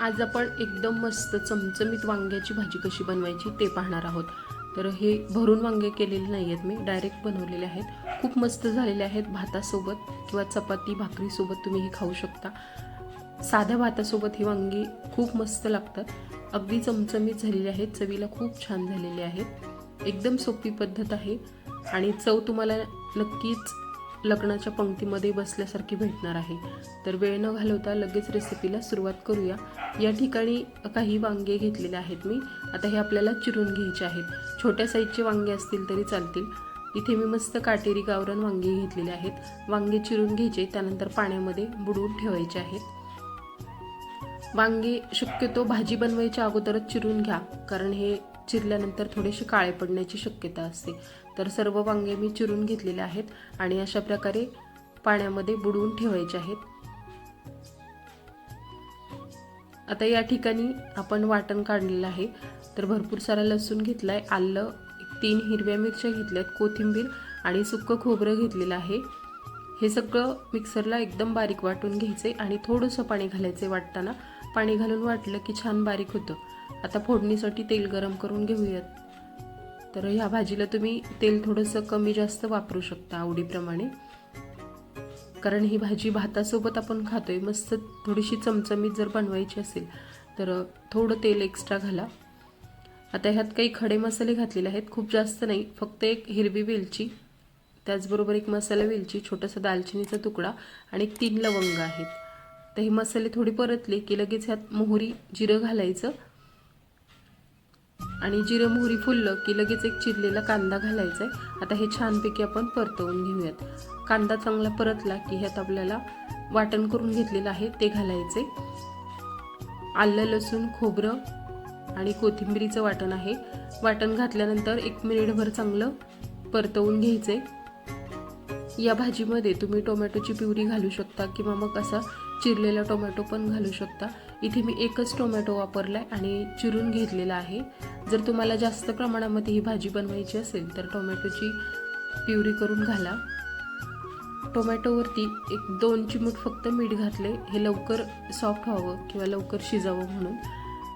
आज आपण एकदम मस्त चमचमीत वांग्याची भाजी कशी बनवायची ते पाहणार आहोत. तर हे भरून वांगे केलेले नाही आहेत मी डायरेक्ट बनवलेले आहेत. खूप मस्त झालेले आहेत भातासोबत किंवा चपाती भाकरीसोबत तुम्ही हे खाऊ शकता. साध्या भातासोबत ही वांगी खूप मस्त लागतात. अगदी चमचमीत झालेली आहेत चवीला खूप छान झालेले आहेत. एकदम सोपी पद्धत आहे आणि चव तुम्हाला नक्कीच लग्नाच्या पंक्तीमध्ये बसल्यासारखी भेटणार आहे. तर वेळ न घालवता लगेच रेसिपीला सुरुवात करूया. या ठिकाणी काही वांगे घेतलेले आहेत मी. आता हे आपल्याला चिरून घ्यायचे आहेत. छोट्या साईजचे वांगे असतील तरी चालतील. इथे मी मस्त काटेरी गावरान वांगे घेतलेले आहेत. वांगे चिरून घ्यायचे त्यानंतर पाण्यामध्ये बुडवून ठेवायचे आहेत. वांगे शक्यतो भाजी बनवायच्या अगोदरच चिरून घ्या कारण हे चिरल्यानंतर थोडेसे काळे पडण्याची शक्यता असते. तर सर्व वांगे मी चिरून घेतलेले आहेत आणि अशा प्रकारे पाण्यामध्ये बुडवून ठेवायचे आहेत. आता या ठिकाणी आपण वाटण काढलेलं आहे. तर भरपूर सारा लसूण घेतलाय आलं तीन हिरव्या मिरच्या घेतल्यात कोथिंबीर आणि सुक्कं खोबरं घेतलेलं आहे. हे सगळं मिक्सरला एकदम बारीक वाटून घ्यायचे आणि थोडंसं पाणी घालायचे वाटताना. पाणी घालून वाटलं की छान बारीक होतं. आता फोडणीसाठी तेल गरम करून घेऊयात. तर ह्या भाजीला तुम्ही तेल थोडंसं कमी जास्त वापरू शकता आवडीप्रमाणे. कारण ही भाजी भातासोबत आपण खातोय मस्त थोडीशी चमचमीत जर बनवायची असेल तर थोडं तेल एक्स्ट्रा घाला. आता ह्यात काही खडे मसाले घातलेले आहेत खूप जास्त नाही फक्त एक हिरवी वेलची त्याचबरोबर एक मसाला वेलची छोटासा दालचिनीचा तुकडा आणि तीन लवंग आहेत. तर हे मसाले थोडे परतले की लगेच ह्यात मोहरी जिरं घालायचं. आणि जिरं मोहरी फुललं की लगेच एक चिरलेला कांदा घालायचा आहे आता हे छानपैकी आपण परतवून घेऊयात. कांदा चांगला परतला की ह्यात आपल्याला वाटण करून घेतलेलं आहे ते घालायचे आलं लसूण खोबरं आणि कोथिंबिरीचं वाटण आहे. वाटण घातल्यानंतर एक मिनिटभर चांगलं परतवून घ्यायचे या भाजीमध्ये तुम्ही टोमॅटोची प्युरी घालू शकता किंवा मग असा चिरलेला टोमॅटो पण घालू शकता. इथे मी एकच टोमॅटो वापरला आहे आणि चिरून घेतलेला आहे. जर तुम्हाला जास्त प्रमाणामध्ये ही भाजी बनवायची असेल तर टोमॅटोची प्युरी करून घाला. टोमॅटोवरती एक दोन चिमूट फक्त मीठ घातले. हे लवकर सॉफ्ट व्हावं किंवा लवकर शिजावं म्हणून.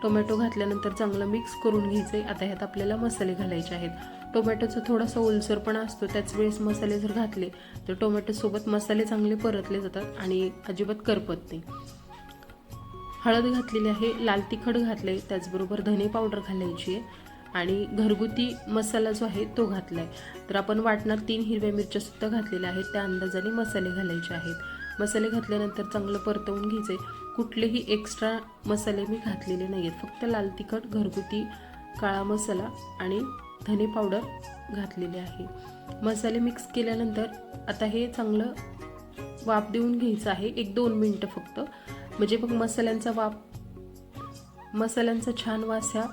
टोमॅटो घातल्यानंतर चांगलं मिक्स करून घ्यायचं आहे आता ह्यात आपल्याला मसाले घालायचे आहेत. टोमॅटोचा थोडासा ओलसरपणा असतो त्याच वेळेस मसाले जर घातले तर टोमॅटोसोबत मसाले चांगले परतले जातात आणि अजिबात करपत नाही. हळद घातलेली आहे लाल तिखट घातले त्याचबरोबर धने पावडर घालायची आहे आणि घरगुती मसाला जो आहे तो घातला आहे तर आपण वाटणार तीन हिरव्या मिरच्या सुद्धा घातलेल्या आहेत त्या अंदाजाने मसाले घालायचे आहेत. मसाले घातल्यानंतर चांगलं परतवून घ्यायचे कुठलेही एक्स्ट्रा मसाले मी घातलेले नाही आहेत फक्त लाल तिखट घरगुती काळा मसाला आणि धने पावडर घातलेली आहे. मसाले मिक्स केल्यानंतर आता हे चांगलं वाफ देऊन घ्यायचं आहे. एक दोन मिनटं फक्त. म्हणजे मग मसाल्यांचा वाफ मसाल्यांचा छान वास ह्या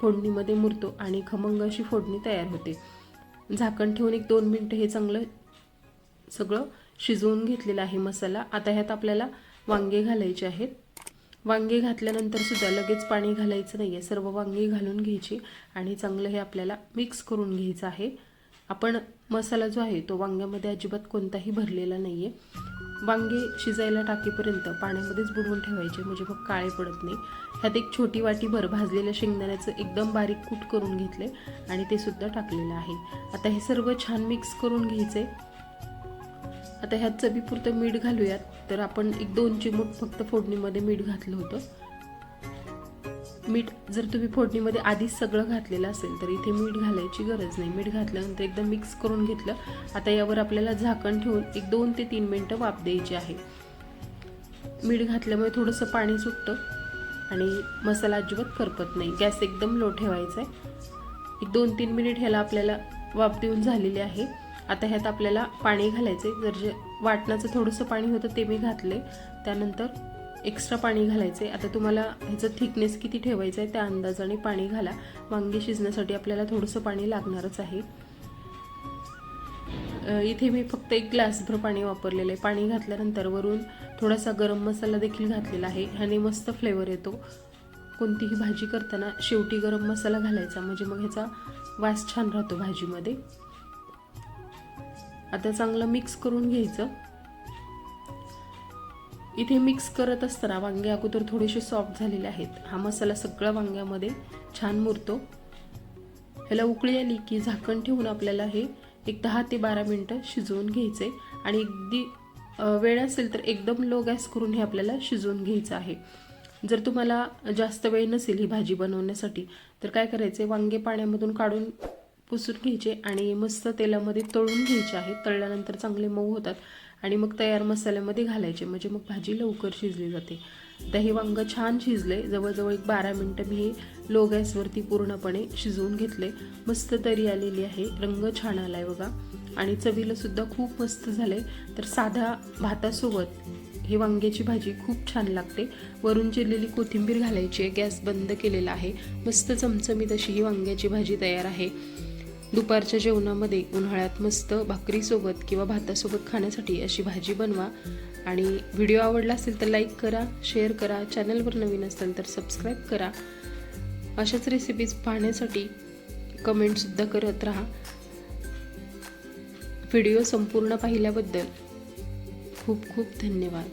फोडणीमध्ये मुरतो आणि खमंग अशी फोडणी तयार होते. झाकण ठेवून एक दोन मिनटं हे चांगलं सगळं शिजवून घेतलेलं आहे मसाला. आता ह्यात आपल्याला वांगे घालायचे आहेत. वांगे घातल्यानंतर सुद्धा लगेच पाणी घालायचं नाही आहे सर्व वांगे घालून घ्यायची आणि चांगलं हे आपल्याला मिक्स करून घ्यायचं आहे. आपण मसाला जो आहे तो वांग्यामध्ये अजिबात कोणताही भरलेला नाही आहे वांगे शिजायला टाकेपर्यंत पाण्यामध्येच बुडवून ठेवायचे म्हणजे मग काळे पडत नाही. ह्यात एक छोटी वाटीभर भाजलेल्या शेंगदाण्याचं एकदम बारीक कूट करून घेतले आणि ते सुद्धा टाकलेलं आहे. आता हे सर्व छान मिक्स करून घ्यायचे आता ह्यात चवीपुरतं मीठ घालूयात. तर आपण एक दोन चिमूट फक्त फोडणीमध्ये मीठ घातलं होतं. मीठ जर तुम्ही फोडणीमध्ये आधीच सगळं घातलेलं असेल तर इथे मीठ घालायची गरज नाही. मीठ घातल्यानंतर एकदम मिक्स करून घेतलं. आता यावर आपल्याला झाकण ठेवून एक दोन ते तीन मिनटं वाफ द्यायची आहे. मीठ घातल्यामुळे थोडंसं पाणी सुटतं आणि मसाला अजिबात करपत नाही. गॅस एकदम लो ठेवायचा आहे. एक दोन तीन मिनिट ह्याला आपल्याला वाफ देऊन झालेली आहे. आता ह्यात आपल्याला पाणी घालायचे जर जे वाटणाचं थोडंसं पाणी होतं ते मी घातले त्यानंतर एक्स्ट्रा पाणी घालायचे आता तुम्हाला ह्याचं थिकनेस किती ठेवायचं आहे त्या अंदाजाने पाणी घाला. वांगी शिजण्यासाठी आपल्याला थोडंसं पाणी लागणारच आहे. इथे मी फक्त एक ग्लासभर पाणी वापरलेलं आहे. पाणी घातल्यानंतर वरून थोडासा गरम मसाला देखील घातलेला आहे. ह्याने मस्त फ्लेवर येतो. कोणतीही भाजी करताना शेवटी गरम मसाला घालायचा. म्हणजे मग ह्याचा वास छान राहतो भाजीमध्ये. आता चांगलं मिक्स करून घ्यायचं. इथे मिक्स करत असताना वांगे अगोदर थोडेसे सॉफ्ट झालेले आहेत. हा मसाला सगळा वांग्यामध्ये छान मुरतो. ह्याला उकळी आली की झाकण ठेवून आपल्याला हे एक दहा ते बारा मिनटं शिजवून घ्यायचे आणि अगदी वेळ असेल तर एकदम लो गॅस करून हे आपल्याला शिजवून घ्यायचं आहे. जर तुम्हाला जास्त वेळ नसेल ही भाजी बनवण्यासाठी तर काय करायचे वांगे पाण्यामधून काढून पुसून घ्यायचे आणि मस्त तेलामध्ये तळून घ्यायचे आहे. तळल्यानंतर चांगले मऊ होतात. आणि मग तयार मसाल्यामध्ये घालायचे. म्हणजे मग भाजी लवकर शिजली जाते. दही हे वांगं छान शिजले. जवळजवळ एक बारा मिनटं मी हे लो गॅसवरती पूर्णपणे शिजवून घेतले. मस्त तरी आलेली आहे. रंग छान आला आहे बघा. आणि चवीला सुद्धा खूप मस्त झालंय. तर साध्या भातासोबत ही वांग्याची भाजी खूप छान लागते. वरून चिरलेली कोथिंबीर घालायची. आहे गॅस बंद केलेला आहे. मस्त चमचमीत अशी ही वांग्याची भाजी तयार आहे. दुपारच्या जेवणामध्ये उन्हाळ्यात मस्त भाकरीसोबत किंवा भातासोबत खाण्यासाठी अशी भाजी बनवा. आणि व्हिडिओ आवडला असेल तर लाईक करा शेअर करा चॅनलवर नवीन असेल तर सबस्क्राईब करा. अशाच रेसिपीज पाहण्यासाठी कमेंटसुद्धा करत राहा. व्हिडिओ संपूर्ण पाहिल्याबद्दल खूप खूप धन्यवाद.